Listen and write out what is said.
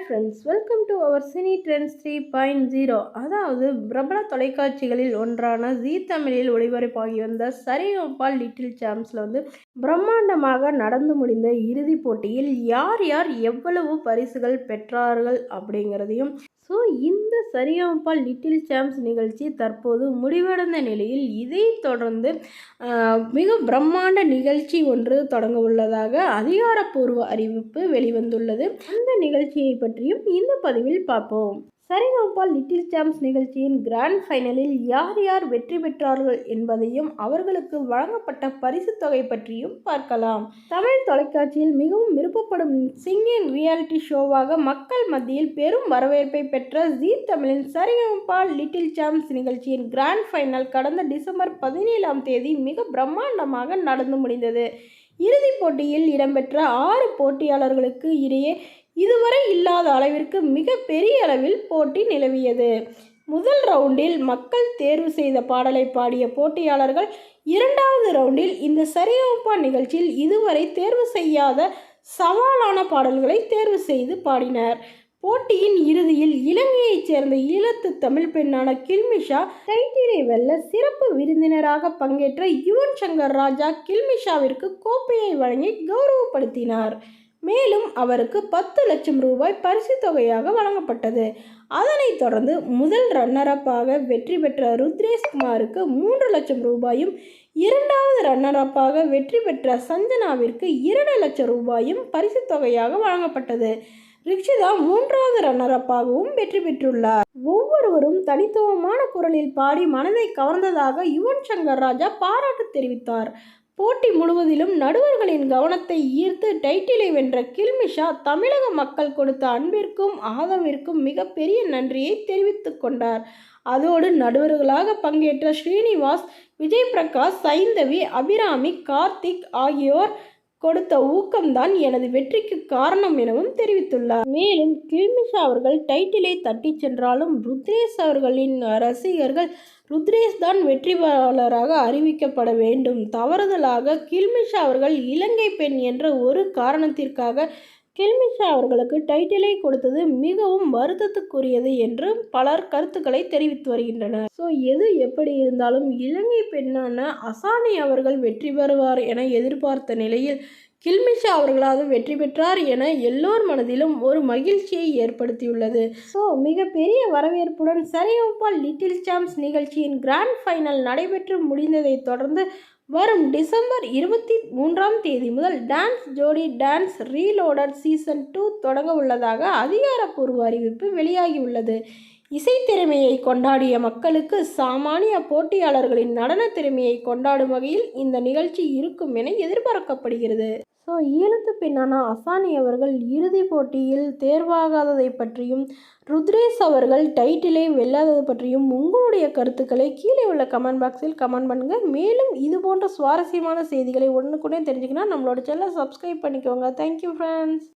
Friends welcome to our cine trends three point zero அதாவது பிரபல தொலைக்காட்சிகளில் ஒன்றான ஜீ தமிழில் ஒளிபரப்பாகி வந்த சரிகோபால் லிட்டில் சாம்ஸில் வந்து பிரம்மாண்டமாக நடந்து முடிந்த இறுதிப் போட்டியில் யார் யார் எவ்வளவு பரிசுகள் பெற்றார்கள் அப்படிங்கிறதையும் ஸோ இந்த சரிகமபா லிட்டில் சாம்ஸ் நிகழ்ச்சி தற்போது முடிவடைந்த நிலையில் இதை தொடர்ந்து மிக பிரம்மாண்ட நிகழ்ச்சி ஒன்று தொடங்க உள்ளதாக அதிகாரப்பூர்வ அறிவிப்பு வெளிவந்துள்ளது. அந்த நிகழ்ச்சியை பற்றியும் இந்த பதிவில் பார்ப்போம். சரிகமபா லிட்டில் சாம்ஸ் நிகழ்ச்சியின் கிராண்ட் ஃபைனலில் யார் யார் வெற்றி பெற்றார்கள் என்பதையும் அவர்களுக்கு வழங்கப்பட்ட பரிசுத் தொகை பற்றியும் பார்க்கலாம். தமிழ் தொலைக்காட்சியில் மிகவும் விருப்பப்படும் சிங்கிங் ரியாலிட்டி ஷோவாக மக்கள் மத்தியில் பெரும் வரவேற்பை பெற்ற ஜீ தமிழின் சரிகமபா லிட்டில் சாம்ஸ் நிகழ்ச்சியின் கிராண்ட் ஃபைனல் கடந்த டிசம்பர் பதினேழாம் தேதி மிக பிரம்மாண்டமாக நடந்து முடிந்தது. இறுதிப் போட்டியில் இடம்பெற்ற ஆறு போட்டியாளர்களுக்கு இடையே இதுவரை இல்லாத அளவிற்கு மிக பெரிய அளவில் போட்டி நிலவியது. முதல் ரவுண்டில் மக்கள் தேர்வு செய்த பாடலை பாடிய போட்டியாளர்கள் இரண்டாவது ரவுண்டில் இந்த சரிகமபா நிகழ்ச்சியில் இதுவரை தேர்வு செய்யாத சவாலான பாடல்களை தேர்வு செய்து பாடினர். போட்டியின் இறுதியில் இலங்கையைச் சேர்ந்த ஈழத்து தமிழ் பெண்ணான கில்மிஷா டைட்டிலை வெல்ல சிறப்பு விருந்தினராக பங்கேற்ற யுவன் சங்கர் ராஜா கில்மிஷாவிற்கு கோப்பையை வழங்கி கௌரவப்படுத்தினார். மேலும் அவருக்கு பத்து லட்சம் ரூபாய் பரிசுத் தொகையாக வழங்கப்பட்டது. அதனைத் தொடர்ந்து முதல் ரன்னரப்பாக வெற்றி பெற்ற ருத்ரேஷ் குமாருக்கு மூன்று லட்சம் ரூபாயும் இரண்டாவது ரன்னரப்பாக வெற்றி பெற்ற சஞ்சனாவிற்கு இரண்டு லட்சம் ரூபாயும் பரிசுத் தொகையாக வழங்கப்பட்டது. ரிக்ஷிதா மூன்றாவது ரன்னரப்பாகவும் வெற்றி பெற்றுள்ளார். ஒவ்வொருவரும் தனித்துவமான குரலில் பாடி மனதை கவர்ந்ததாக யுவன் சங்கர் ராஜா பாராட்டு தெரிவித்தார். போட்டி முழுவதிலும் நடுவர்களின் கவனத்தை ஈர்த்து டைட்டிலை வென்ற கில்மிஷா தமிழக மக்கள் கொடுத்த அன்பிற்கும் ஆதரவிற்கும் மிகப்பெரிய நன்றியை தெரிவித்துக் கொண்டார். அதோடு நடுவர்களாக பங்கேற்ற ஸ்ரீனிவாஸ் விஜய் பிரகாஷ் சைந்தவி அபிராமி கார்த்திக் ஆகியோர் கொடுத்த ஊக்கம்தான் எனது வெற்றிக்கு காரணம் எனவும் தெரிவித்துள்ளார். மேலும் கில்மிஷா அவர்கள் டைட்டிலை தட்டிச் சென்றாலும் ருத்ரேஷ் அவர்களின் ரசிகர்கள் ருத்ரேஷ் தான் வெற்றியாளராக அறிவிக்கப்பட வேண்டும். தவறுதலாக கில்மிஷா அவர்கள் இலங்கை பெண் என்ற ஒரு காரணத்திற்காக கில்மிஷா அவர்களுக்கு டைட்டிலை கொடுத்தது மிகவும் வருத்தத்துக்குரியது என்று பலர் கருத்துக்களை தெரிவித்து வருகின்றனர். ஸோ எது எப்படி இருந்தாலும் இலங்கை பெண்ணான அசானி அவர்கள் வெற்றி பெறுவார் என எதிர்பார்த்த நிலையில் கில்மிஷா அவர்களாக வெற்றி பெற்றார் என எல்லோர் மனதிலும் ஒரு மகிழ்ச்சியை ஏற்படுத்தியுள்ளது. ஸோ மிகப்பெரிய வரவேற்புடன் சரிகமபா லிட்டில் சாம்ஸ் நிகழ்ச்சியின் கிராண்ட் ஃபைனல் நடைபெற்று முடிந்ததைத் தொடர்ந்து வரும் டிசம்பர் இருபத்தி மூன்றாம் தேதி முதல் டான்ஸ் ஜோடி டான்ஸ் ரீலோடட் சீசன் டூ தொடங்க உள்ளதாக அதிகாரப்பூர்வ அறிவிப்பு வெளியாகியுள்ளது. இசைத்திறமையை கொண்டாடிய மக்களுக்கு சாமானிய போட்டியாளர்களின் நடன திறமையை கொண்டாடும் வகையில் இந்த நிகழ்ச்சி இருக்கும் என எதிர்பார்க்கப்படுகிறது. ஸோ ஈழத்து பெண்ணான அசானி அவர்கள் இறுதிப் போட்டியில் தேர்வாகாததை பற்றியும் ருத்ரேஷ் அவர்கள் டைட்டிலை வெல்லாதது பற்றியும் உங்களுடைய கருத்துக்களை கீழே உள்ள கமெண்ட் பாக்ஸில் கமெண்ட் பண்ணுங்கள் மேலும் இது போன்ற சுவாரஸ்யமான செய்திகளை உடனுக்குடனே தெரிஞ்சுக்கணும் நம்மளோட சேனலை சப்ஸ்கிரைப் பண்ணிக்கோங்க. Thank you friends